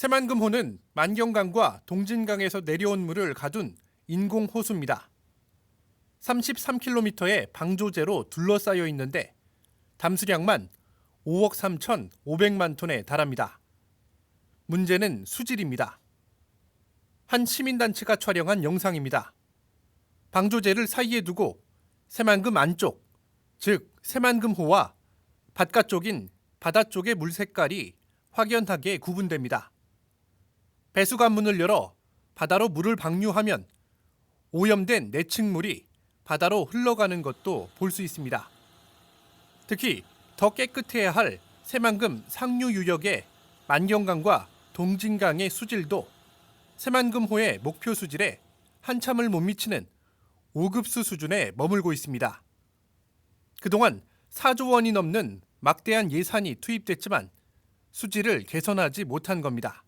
새만금호는 만경강과 동진강에서 내려온 물을 가둔 인공 호수입니다. 33km의 방조제로 둘러싸여 있는데 담수량만 5억 3,500만 톤에 달합니다. 문제는 수질입니다. 한 시민단체가 촬영한 영상입니다. 방조제를 사이에 두고 새만금 안쪽, 즉 새만금호와 바깥쪽인 바다 쪽의 물 색깔이 확연하게 구분됩니다. 배수관 문을 열어 바다로 물을 방류하면 오염된 내층물이 바다로 흘러가는 것도 볼 수 있습니다. 특히 더 깨끗해야 할 새만금 상류 유역의 만경강과 동진강의 수질도 새만금호의 목표 수질에 한참을 못 미치는 5급수 수준에 머물고 있습니다. 그동안 4조 원이 넘는 막대한 예산이 투입됐지만 수질을 개선하지 못한 겁니다.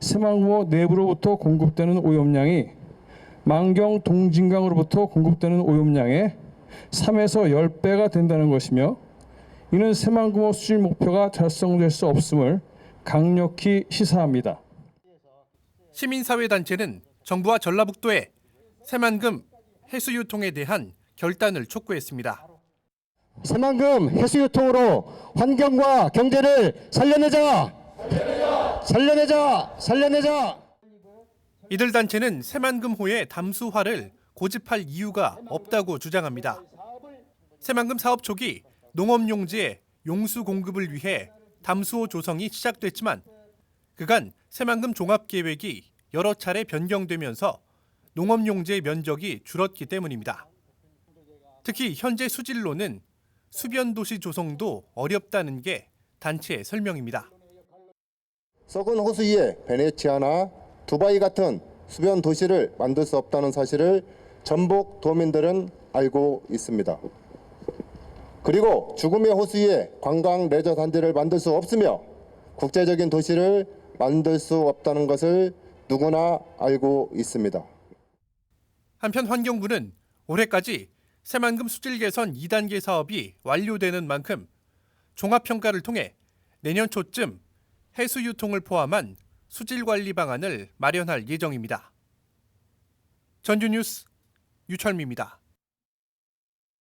새만금호 내부로부터 공급되는 오염량이 만경 동진강으로부터 공급되는 오염량의 3에서 10배가 된다는 것이며 이는 새만금호 수질 목표가 달성될 수 없음을 강력히 시사합니다. 시민사회단체는 정부와 전라북도에 새만금 해수 유통에 대한 결단을 촉구했습니다. 새만금 해수유통으로 환경과 경제를 살려내자! 살려내자! 살려내자! 이들 단체는 새만금호의 담수화를 고집할 이유가 없다고 주장합니다. 새만금 사업 초기 농업용지의 용수 공급을 위해 담수호 조성이 시작됐지만 그간 새만금 종합계획이 여러 차례 변경되면서 농업용지의 면적이 줄었기 때문입니다. 특히 현재 수질로는 수변도시 조성도 어렵다는 게 단체의 설명입니다. 썩은 호수 위에 베네치아나 두바이 같은 수변 도시를 만들 수 없다는 사실을 전북 도민들은 알고 있습니다. 그리고 죽음의 호수 위에 관광 레저 단지를 만들 수 없으며 국제적인 도시를 만들 수 없다는 것을 누구나 알고 있습니다. 한편 환경부는 올해까지 새만금 수질 개선 2단계 사업이 완료되는 만큼 종합 평가를 통해 내년 초쯤 해수 유통을 포함한 수질 관리 방안을 마련할 예정입니다. 전주 뉴스 유철미입니다.